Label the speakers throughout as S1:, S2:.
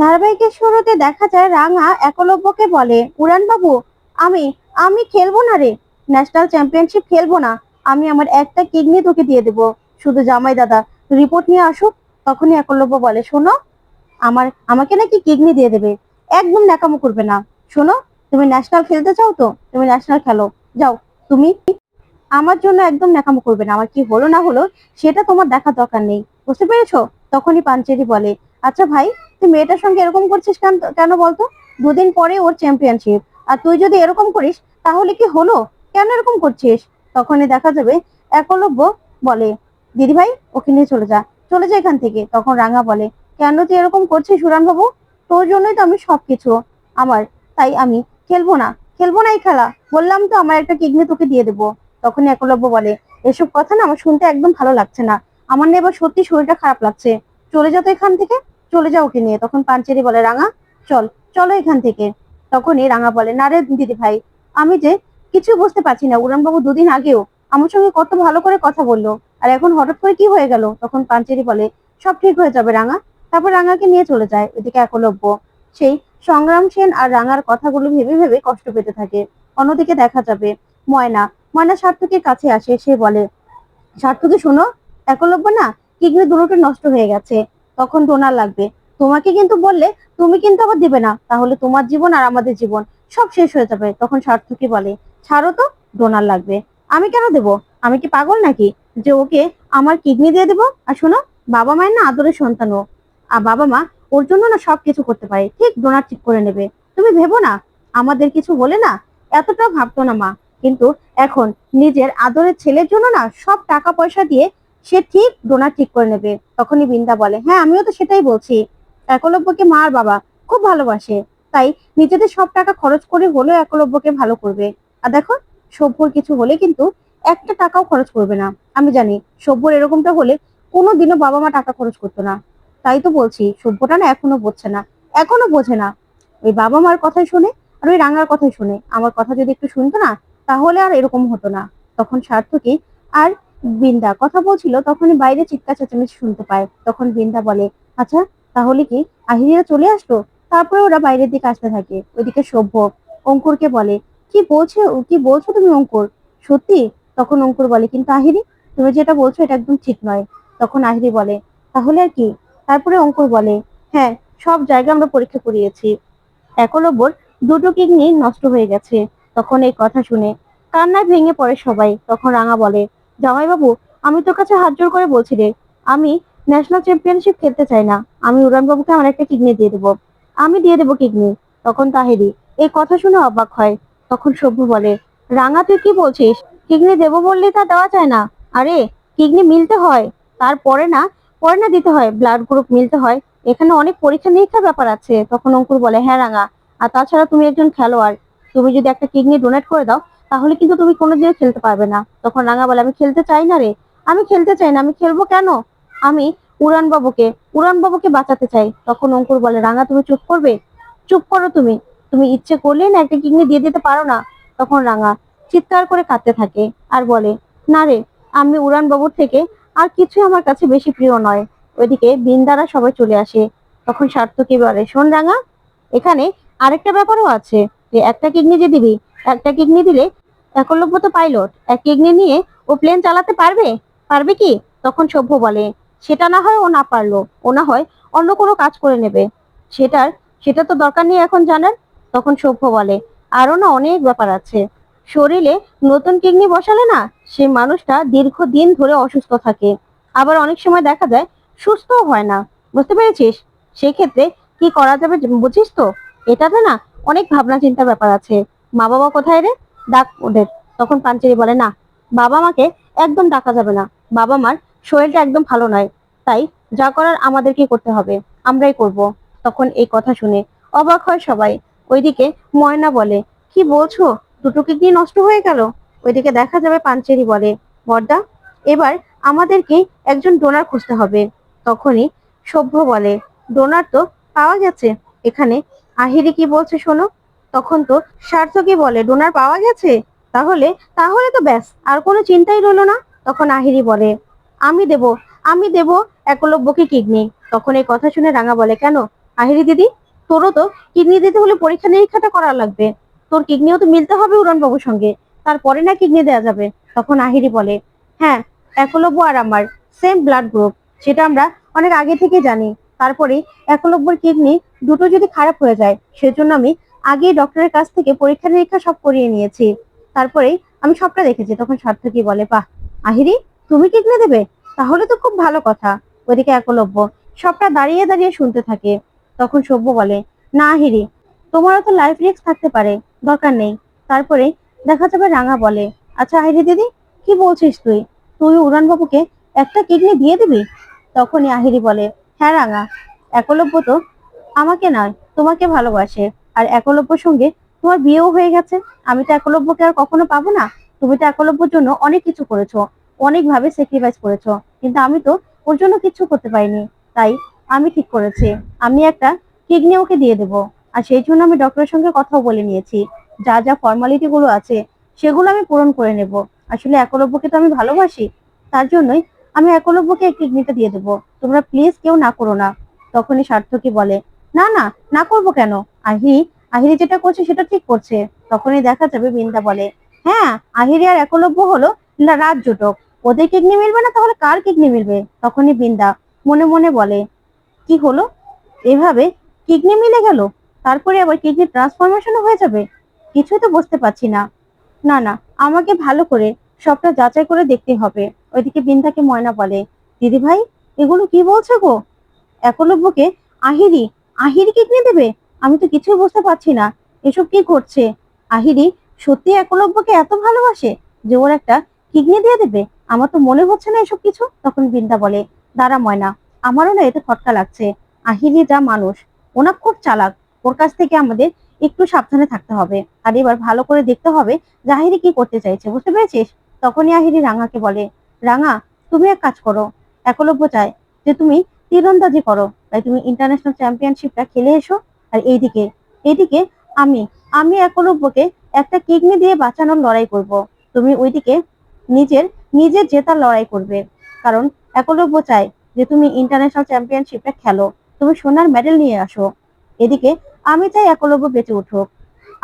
S1: ধারাবাহিকের শুরুতে দেখা যায় রাঙা একলব্যকে বলে, উড়ান বাবু, আমি আমি খেলব না রে। ন্যাশনাল চ্যাম্পিয়নশিপ খেলব না। আমি আমার একটা কিডনি তোকে দিয়ে দেবো। শুধু জামাই দাদা, রিপোর্ট নিয়ে আসুক। তখনই একলব্য বলে, শোনো, আমার, আমাকে নাকি কিডনি দিয়ে দেবে। একদম ন্যাকামো করবে না। শোনো, তুমি ন্যাশনাল খেলতে চাও তো? তুমি ন্যাশনাল খেলো। যাও, তুমি আমার জন্য একদম ন্যাকামো করবে না। আমার কি হলো না হলো, সেটা তোমার দেখার দরকার নেই। বুঝতে পেরেছ? তখনই পাঞ্চেরি বলে আচ্ছা ভাই তুই মেয়েটার সঙ্গে এরকম করছিস কেন কেন বলতো? দুদিন পরে ওর চ্যাম্পিয়নশিপ আর তুই যদি এরকম করিস, তাহলে কি হলো? কেন এরকম করছিস? তখনই দেখা যাবে একলব্য বলে দিদি ভাই ওকে নিয়ে চলে যা। চলে যা এখান থেকে, তখন রাঙা বলে, কেন তুই এরকম করছিস সুরান বাবু তোর জন্যই তো আমি সবকিছু আমার। তাই আমি খেলব না খেলব না এই খেলা। বললাম তো আমার একটা কিডনি তোকে দিয়ে দেবো। তখনই একলব্য বলে, এসব কথা না আমার শুনতে একদম ভালো লাগছে না। আমার না এবার সত্যি শরীরটা খারাপ লাগছে। চলে যা তো এখান থেকে। চলে যাও ওকে নিয়ে। তখন পাঞ্চেরি বলে, রাঙা, চল, চলো এখান থেকে। তখনই রাঙা বলে, না রে দিদি ভাই, আমি যে কিছু বুঝতে পারছি না। উড়ান বাবু দুদিন আগেও আমার সঙ্গে কত ভালো করে কথা বলল। আর এখন হঠাৎ করে কি হয়ে গেল? তখন পাঞ্চেরি বলে, সব ঠিক হয়ে যাবে রাঙা। তারপর রাঙাকে নিয়ে চলে যায় এদিকে একলব্য। সেই সংগ্রাম সেন আর রাঙার কথাগুলো ভেবে ভেবে কষ্ট পেতে থাকে। অন্যদিকে দেখা যাবে ময়না। ময়না সার্থকের কাছে আসে, সে বলে, সার্থকে শোনো, একলব্য না কিডনি দুটো নষ্ট হয়ে গেছে। তখন ডোনার লাগবে। তোমাকে কিন্তু বললে, তুমি কিন্তু আবার দিবে না। তাহলে তোমার জীবন আর আমাদের জীবন সব শেষ হয়ে যাবে। তখন সার্থকী বলে, ছাড়ো তো ডোনার লাগবে। আমি কেন দেব? আমি কি পাগল নাকি? যে ওকে আমার কিডনি দিয়ে দেবো? আর শোনো, বাবা মায়ের না আদরের সন্তান ও আর বাবা মা ওর জন্য না সব কিছু করতে পারে। ঠিক ডোনার ঠিক করে নেবে। তুমি ভেবো না, আমাদের কিছু হলে না? এতটা ভাবতো না মা। কিন্তু এখন নিজের আদরের ছেলের জন্য না সব টাকা পয়সা দিয়ে সে ঠিক ডোনার ঠিক করে নেবে। তখনই বিন্দা বলে হ্যাঁ আমিও তো সেটাই বলছি। একলব্যকে মা আর বাবা, খুব ভালোবাসে। তাই নিজেদের সব টাকা খরচ করে হলেও একলব্যকে ভালো করবে। আর দেখো, সভ্যর কিছু হলে কিন্তু একটা টাকাও খরচ করবে না। আমি জানি, সভ্যর এরকমটা হলে কোনোদিনও বাবা মা টাকা খরচ করতো না। তাই তো বলছি, সভ্যটা না এখনও বুঝছে না। এখনও বোঝে না। ওই বাবা মার কথাই শুনে আর ওই রাঙার কথাই শুনে। আমার কথা যদি একটু শুনতো না, তাহলে আর এরকম হতো না। তখন সার্থকী আর বৃন্দা, কথা বলছিল তখনই বাইরে চিৎকার চেঁচামেচি শুনতে পায়। তখন বৃন্দা বলে আচ্ছা তাহলে কি আহিরিরা চলে আসলো? তারপরে ওরা বাইরের দিকে আসতে থাকে। ওইদিকে সভ্য অঙ্কুরকে বলে, কি বলছো কি বলছো তুমি অঙ্কুর? সত্যি? তখন অঙ্কুর বলে, কিন্তু আহিরি তুমি যেটা বলছো এটা একদম ঠিক নয়। তখন আহিরি বলে, তাহলে আর কি? তারপরে অঙ্কুর বলে হ্যাঁ সব জায়গা আমরা পরীক্ষা করিয়েছি। একলব্যর দুটো কিডনি নষ্ট হয়ে গেছে। তখন এই কথা শুনে কান্নায় ভেঙে পড়ে সবাই। তখন রাঙা বলে জামাইবাবু, আমি তোর কাছে হাত জোর করে বলছি রে। আমি ন্যাশনাল চ্যাম্পিয়নশিপ খেলতে চাই না। আমি উড়ান বাবুকে আমার একটা কিডনি দিয়ে দেবো। আমি দিয়ে দেবো কিডনি। তখন তাহেরি এই কথা শুনে অবাক হয়। তখন সভ্য বলে, রাঙা, তুই কি বলছিস? কিডনি দেবো বললে তা দেওয়া যায় না। আরে, কিডনি মিলতে হয়। তারপরে না, পরে না দিতে হয়। ব্লাড গ্রুপ মিলতে হয়। এখানে অনেক পরীক্ষা নিরীক্ষার ব্যাপার আছে। তখন অঙ্কুর বলে হ্যাঁ রাঙা। আর তাছাড়া তুমি একজন খেলোয়াড়। তুমি যদি একটা কিডনি ডোনেট করে দাও তাহলে কিন্তু তুমি কোনো কোনোদিনও খেলতে পারবে না। তখন রাঙা বলে, আমি খেলতে চাই না রে। আমি খেলতে চাই না। আমি খেলব কেন? আমি উড়ান বাবুকে উড়ান বাবুকে বাঁচাতে চাই। তখন অঙ্কুর বলে, রাঙা, তুমি চুপ করবে? চুপ করো তুমি। তুমি ইচ্ছে করলে না একটা কিডনি দিয়ে দিতে পারো না। তখন রাঙা চিৎকার করে কাঁদতে থাকে আর বলে, না রে, আমি উড়ান বাবুর থেকে আর কিছু আমার কাছে বেশি প্রিয় নয়। ওইদিকে বিন্দারা সবাই চলে আসে। তখন সার্থকী বলে, শোন রাঙা, এখানে আরেকটা ব্যাপারও আছে। যে একটা কিডনি যে দিবি, একটা কিডনি দিলে একলব্য তো পাইলট, এক কিডনি নিয়ে ও প্লেন চালাতে পারবে? পারবে কি? তখন সভ্য বলে, সেটা না হয় ও না পারল, ও না হয় অন্য কোনো কাজ করে নেবে। সেটার, সেটা তো দরকার নেই এখন জানার? তখন সভ্য বলে, আরও না অনেক ব্যাপার আছে। শরীরে নতুন কিডনি বসালে না, সেই মানুষটা দীর্ঘদিন ধরে অসুস্থ থাকে। আবার অনেক সময় দেখা যায়, সুস্থও হয় না। বুঝতে পেরেছিস? সেক্ষেত্রে কি করা যাবে বুঝিস তো? এটাতে না অনেক ভাবনা চিন্তার ব্যাপার আছে। মা বাবা কোথায় রে? ডাক ওদের তখন পাঞ্চেরি বলে, না, বাবা মাকে একদম ডাকা যাবে না। বাবা মার শরীরটা একদম ভালো নয়। তাই যা করার আমাদেরকে করতে হবে। আমরাই করব। তখন এই কথা শুনে অবাক হয় সবাই। ওইদিকে ময়না বলে, কি বলছো? দুটো কিডনি নষ্ট হয়ে গেল? ওইদিকে দেখা যাবে পাঞ্চেরি বলে, বর্দা, এবার আমাদেরকে একজন ডোনার খুঁজতে হবে। তখনই সভ্য বলে, ডোনার তো পাওয়া গেছে। এখানে আহিরি কি বলছে শোনো? তখন তো সার্থকই বলে, ডোনার পাওয়া গেছে? তাহলে তাহলে তো ব্যাস, আর কোনো চিন্তাই রইল না? তখন আহিরি বলে, আমি দেব আমি দেব একলব্যকে কিডনি। তখন এই কথা শুনে রাঙা বলে, কেন? আহিরি দিদি, তোরও তো কিডনি দিতে হলে পরীক্ষা নিরীক্ষাটা করা লাগবে। তোর কিডনিও তো মিলতে হবে উড়ান বাবুর সঙ্গে, তারপরে না কিডনি দেওয়া যাবে? তখন আহিরি বলে হ্যাঁ একলব্য আর আমার সেম ব্লাড গ্রুপ সেটা আমরা অনেক আগে থেকে জানি। তারপরে একলব্যর কিডনি দুটো যদি খারাপ হয়ে যায়, সেজন্য আমি আগেই ডক্টরের কাছ থেকে পরীক্ষা নিরীক্ষা সব করিয়ে নিয়েছি। তারপরে আমি সবটা দেখেছি, তখন সার্থকী বলে, বাহ আহিরি তুমি কিডনি দেবে? তাহলে তো খুব ভালো কথা। ওদিকে একলব্য সবটা দাঁড়িয়ে দাঁড়িয়ে শুনতে থাকে। তখন সভ্য বলে, না আহিরি তোমারও তো লাইফ রিস্ক থাকতে পারে, দরকার নেই। তারপরে দেখা যাবে রাঙা বলে আচ্ছা আহিরি দিদি, কি বলছিস তুই? তুই উড়ান বাবুকে একটা কিডনি দিয়ে দিবি? তখনই আহিরি বলে হ্যাঁ রাঙা, একলব্য তো আমাকে নয়, তোমাকে ভালোবাসে। আর একলব্যর সঙ্গে তোমার বিয়েও হয়ে গেছে। আমি তো একলব্যকে আর কখনো পাবো না। তুমি তো একলব্যর জন্য অনেক কিছু করেছ, অনেকভাবে স্যাক্রিফাইস করেছ। কিন্তু আমি তো ওর জন্য কিছু করতে পারিনি। তাই আমি ঠিক করেছি। আমি একটা কিডনি ওকে দিয়ে দেবো। আর সেই জন্য আমি ডক্টরের সঙ্গে কথাও বলে নিয়েছি। যা যা ফর্মালিটি গুলো আছে, সেগুলো আমি পূরণ করে নেব। আসলে একলব্যকে তো আমি ভালোবাসি, তার জন্যই আমি একলব্যকে কিডনিটা দিয়ে দেবো। তোমরা প্লিজ কেউ না করো না। তখনই সার্থকী বলে, না না না করব কেন? আহি, আহিরি যেটা করছে সেটা ঠিক করছে। তখনই দেখা যাবে বিন্দা বলে হ্যাঁ আহিরি আর একলব্য হলো রাত জোটক। ওদের কিডনি মিলবে না? তাহলে কার কিডনি মিলবে? তখনই বিন্দা মনে মনে বলে, কি হলো? এভাবে কিডনি মিলে গেল? তারপরে আবার কিডনি ট্রান্সফরমেশনও হয়ে যাবে? কিছুই তো বুঝতে পারছি না। না না, আমাকে ভালো করে সবটা যাচাই করে দেখতে হবে। ওইদিকে বিন্দাকে ময়না বলে দিদি ভাই এগুলো কি বলছে গো? একলব্যকে আহিরি আহিরি কিডনি দেবে? আমি তো কিছুই বুঝতে পারছি না। এসব কি করছে আহিরি সত্যি একলব্যকে এত ভালোবাসে যে ওর একটা কিডনি দিয়ে দেবে? আমার তো মনে হচ্ছে না এসব কিছু, তখন বিন্দা বলে। দাঁড়া ময়না, আমারও না এতে খটকা লাগছে। আহিরি যা মানুষ ওনা খুব চালাক। ওর কাছ থেকে আমাদের একটু সাবধানে থাকতে হবে। আর এবার ভালো করে দেখতে হবে যে আহিরি কি করতে চাইছে, বুঝতে পেরেছিস? তখনই আহিরি রাঙাকে বলে, রাঙা, তুমি এক কাজ করো। একলব্য চায় যে তুমি তীরন্দাজি করো। তাই তুমি ইন্টারন্যাশনাল চ্যাম্পিয়নশিপটা খেলে এসো। আর এইদিকে এইদিকে আমি আমি একলব্যকে একটা কিডনি দিয়ে বাঁচানোর লড়াই করব। তুমি ওইদিকে নিজের নিজের জেতার লড়াই করবে। কারণ একলব্য চায় যে তুমি ইন্টারন্যাশনাল চ্যাম্পিয়নশিপটা খেলো। তুমি সোনার মেডেল নিয়ে আসো। এদিকে আমি চাই একলব্য বেঁচে উঠুক।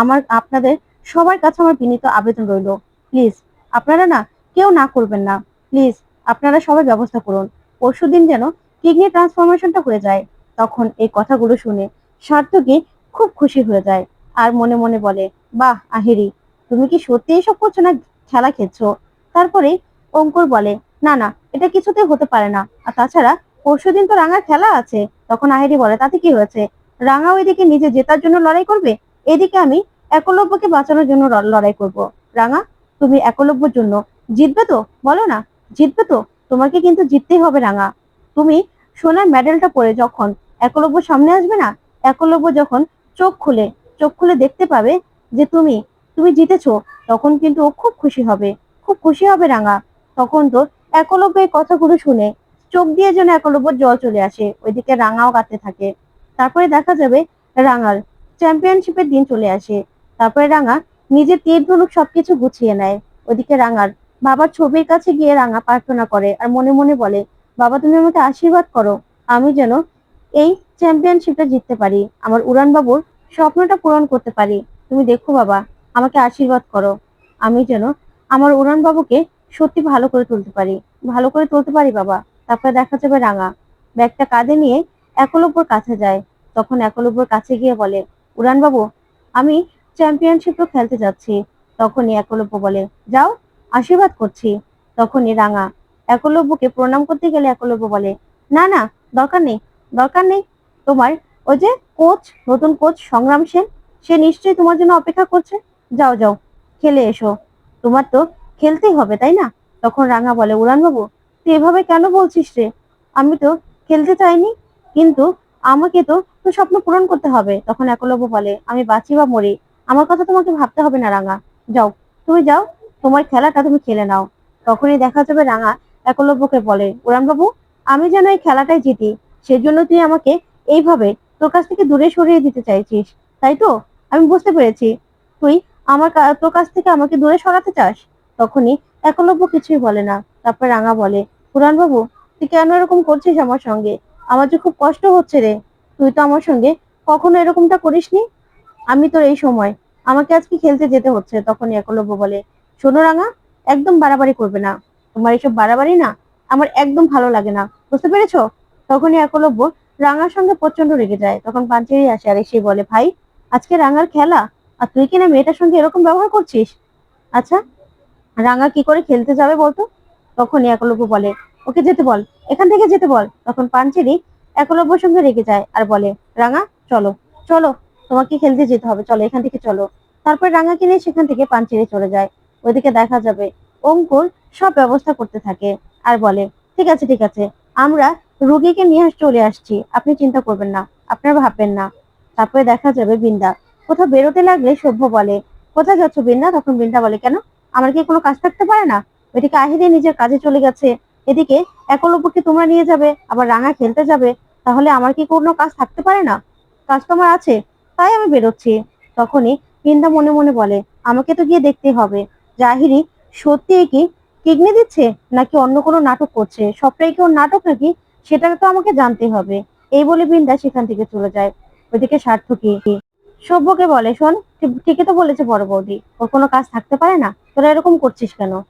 S1: আমার, আপনাদের সবার কাছে আমার বিনীত আবেদন রইল। প্লিজ, আপনারা না কেউ না করবেন না। প্লিজ, আপনারা সবাই ব্যবস্থা করুন। পরশু দিন যেন কিডনি ট্রান্সফরমেশনটা হয়ে যায়, তখন এই কথাগুলো শুনে সার্থকী খুব খুশি হয়ে যায় আর মনে মনে বলে, বাহ, আহিরি, তুমি কি সত্যি এসব করছ না, খেলা খেলছো? তারপরে অঙ্কুর বলে, না না, এটা কিছুতেই হতে পারে না। আর তাছাড়া পরশুদিন তো রাঙার খেলা আছে। তখন আহিরি বলে, তাতে কি হয়েছে? রাঙা ওইদিকে নিজে জেতার জন্য লড়াই করবে? এদিকে আমি একলব্যকে বাঁচানোর জন্য লড়াই করব। রাঙা, তুমি একলব্যর জন্য জিতবে তো? বলো না, জিতবে তো? তোমাকে কিন্তু জিততেই হবে রাঙা। তুমি সোনার মেডেলটা পরে যখন একলব্য সামনে আসবে না একলব্য যখন চোখ খুলে চোখ খুলে দেখতে পাবে যে তুমি তুমি জিতেছ, তখন কিন্তু ও খুব খুশি হবে। খুব খুশি হবে রাঙা। তখন তো একলব্য এই কথাগুলো শুনে চোখ দিয়ে যেন একলব্যর জল চলে আসে। ওইদিকে রাঙাও কাঁদতে থাকে। তারপরে দেখা যাবে রাঙার চ্যাম্পিয়নশিপের দিন চলে আসে। তারপরে রাঙা নিজের তীর ধনুক সবকিছু গুছিয়ে নেয়। ওদিকে রাঙার বাবার ছবির কাছে গিয়ে রাঙা প্রার্থনা করে আর মনে মনে বলে, বাবা, তুমি আমাকে আশীর্বাদ করো। আমি যেন এই চ্যাম্পিয়নশিপটা জিততে পারি, আমার উড়ান বাবুর স্বপ্নটা পূরণ করতে পারি। তুমি দেখো বাবা, আমাকে আশীর্বাদ করো। আমি যেন আমার উড়ান বাবুকে সত্যি ভালো করে তুলতে পারি। ভালো করে তুলতে পারি বাবা, তারপরে দেখা যাবে রাঙা। ব্যাগটা কাঁধে নিয়ে একলব্যর কাছে যায়। তখন একলব্যর কাছে গিয়ে বলে উড়ান বাবু আমি চ্যাম্পিয়নশিপও খেলতে যাচ্ছি। তখনই একলব্য বলে, যাও, আশীর্বাদ করছি। তখনই রাঙা একলব্যকে প্রণাম করতে গেলে একলব্য বলে, না না, দরকার নেই দরকার নেই তোমার ওই যে কোচ, নতুন কোচ সংগ্রাম সেন, সে নিশ্চয়ই তোমার জন্য অপেক্ষা করছে। যাও যাও, খেলে এসো। তোমার তো খেলতেই হবে, তাই না? তখন রাঙা বলে উড়ান বাবু তুই এভাবে কেন বলছিস রে? আমি তো খেলতে চাইনি, কিন্তু আমাকে তো তোর স্বপ্ন পূরণ করতে হবে। তখন একলব্য বলে, আমি বাঁচি বা মরি, আমার কথা তোমাকে ভাবতে হবে না, রাঙা। যাও, তুমি যাও, তোমার খেলাটা তুমি খেলে নাও। তখনই দেখা যাবে রাঙা একলব্যকে বলে উড়ান বাবু আমি যেন এই খেলাটাই জিতি, সেজন্য তুই আমাকে এইভাবে তোর কাছ থেকে দূরে সরিয়ে দিতে চাইছিস, তাই তো? আমি বুঝতে পেরেছি। তুই আমার তোর কাছ থেকে আমাকে দূরে সরাতে চাস? তখনই একলব্য কিছুই বলে না। তারপর রাঙা বলে পুরান বাবু তুই কেন এরকম করছিস আমার সঙ্গে? আমার যে খুব কষ্ট হচ্ছে রে। তুই তো আমার সঙ্গে কখনো এরকমটা করিসনি? আমি তোর এই সময়, আমাকে আজকে খেলতে যেতে হচ্ছে, তখনই একলব্য বলে, শোনো রাঙা, একদম বাড়াবাড়ি করবে না। তোমার এইসব বাড়াবাড়ি না, আমার একদম ভালো লাগে না। বুঝতে পেরেছ? তখনই একলব্য রাঙার সঙ্গে প্রচণ্ড রেগে যায়। তখন পাঞ্চেরি আসে আর এসে বলে, ভাই, আজকে রাঙার খেলা? আর তুই কিনা মেয়েটার সঙ্গে এরকম ব্যবহার করছিস? আচ্ছা রাঙা কি করে খেলতে যাবে বলতো? তখনই একলব্য বলে, ওকে যেতে বল, এখান থেকে যেতে বল। তখন পাঞ্চেরি একলব্যর সঙ্গে রেগে যায় আর বলে, রাঙা, চলো চলো, তোমাকে খেলতে যেতে হবে, চলো, এখান থেকে চলো। তারপর রাঙাকে নিয়ে সেখান থেকে পাঞ্চেরি চলে যায়। ওইদিকে দেখা যাবে অঙ্কুর সব ব্যবস্থা করতে থাকে আর বলে, ঠিক আছে ঠিক আছে, আমরা রুগীকে নিয়ে চলে আসছি। আপনি চিন্তা করবেন না, আপনার ভাববেন না। তারপরে দেখা যাবে বিন্দা। কোথাও বেরোতে লাগলে সভ্য বলে, কোথায় যাচ্ছ বিন্দা? তখন বিন্দা বলে, কেন? আমার কি কোনো কাজ থাকতে পারে না? ওইদিকে আহিরে নিজের কাজে চলে গেছে। এদিকে একলব্যকে তোমরা নিয়ে যাবে, আবার রাঙা খেলতে যাবে। তাহলে আমার কি কোনো কাজ থাকতে পারে না? কাজ তো আমার আছে, তাই আমি বেরোচ্ছি। তখনই বিন্দা মনে মনে বলে, আমাকে তো গিয়ে দেখতে হবে। জাহিরি সত্যি কি কিডনি দিচ্ছে, নাকি অন্য কোনো নাটক করছে? সবটাই কি ওর নাটক নাকি? সেটা তো আমাকে জানতে হবে। এই বলে বিন্দা সেখান থেকে চলে যায়। ওইদিকে সার্থকী সভ্যকে বলে, শোন, ঠিক- ঠিকই তো বলেছে বড় বৌদি। ওর কোনো কাজ থাকতে পারে না? তোরা এরকম করছিস কেন?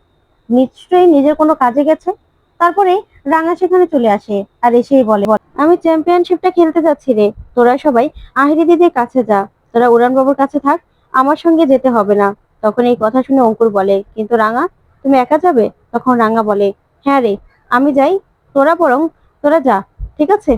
S1: নিশ্চয়ই নিজের কোনো কাজে গেছে? তারপরে রাঙা সেখানে চলে আসে আর এসেই বলে, আমি চ্যাম্পিয়নশিপটা খেলতে যাচ্ছি রে। তোরা সবাই আহিরি দিদির কাছে যা। তোরা উড়ান বাবুর কাছে থাক। আমার সঙ্গে যেতে হবে না। তখন এই কথা শুনে অঙ্কুর বলে, কিন্তু রাঙা, তুমি একা যাবে? তখন রাঙা বলে হ্যাঁ রে, আমি যাই। তোরা বরং তোরা যা, ঠিক আছে?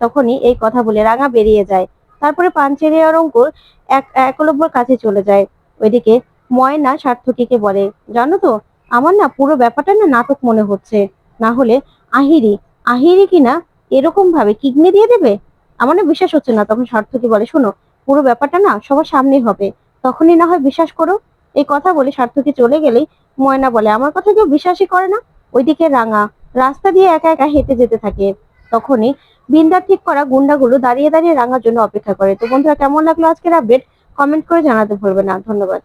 S1: তখনই এই কথা বলে রাঙা বেরিয়ে যায়। তারপরে পাঞ্চেরি আর অঙ্কুর এক একলব্যর কাছে চলে যায়। ওইদিকে ময়না সার্থকীকে বলে, জানো তো, আমার না পুরো ব্যাপারটা না নাটক মনে হচ্ছে। না হলে আহিরি আহিরি কিনা এরকম ভাবে কিডনি দিয়ে দেবে? আমার না বিশ্বাস হচ্ছে না। তখন সার্থকী বলে, শোনো, পুরো ব্যাপারটা না সবার সামনেই হবে। তখনই না হয় বিশ্বাস করো। এই কথা বলে সার্থকী চলে গেলেই ময়না বলে, আমার কথা কেউ বিশ্বাসই করে না? ওইদিকে রাঙা রাস্তা দিয়ে একা একা হেঁটে যেতে থাকে। তখনই বিন্দার ঠিক করা গুন্ডাগুলো দাঁড়িয়ে দাঁড়িয়ে রাঙার জন্য অপেক্ষা করে। তো বন্ধুরা, কেমন লাগল আজকের আপডেট কমেন্ট করে জানাতে ভুলবে না। ধন্যবাদ।